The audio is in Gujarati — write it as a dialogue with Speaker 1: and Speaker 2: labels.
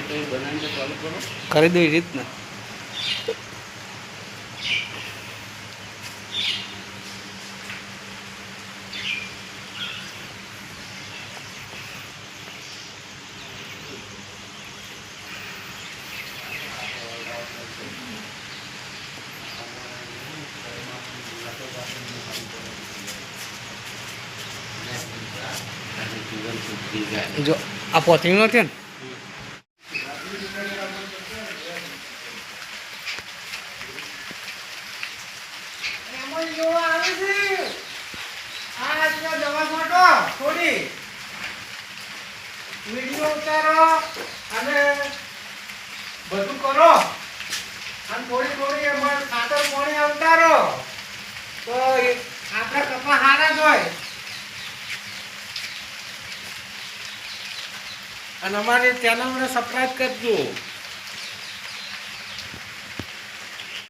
Speaker 1: બનાવીને ચાલુ કરો.
Speaker 2: કરી દો એ રીતના. જો આ પોતરીનો છે ને
Speaker 3: થોડી. વીડિયો ઉતારો અને બધું કરો. અને થોડી થોડી એમાં ખાતર પાણી અવતારો તો આપણા કપા હારા જ હોય. અને અમારી ચેનલને સબસ્ક્રાઈબ કરજો.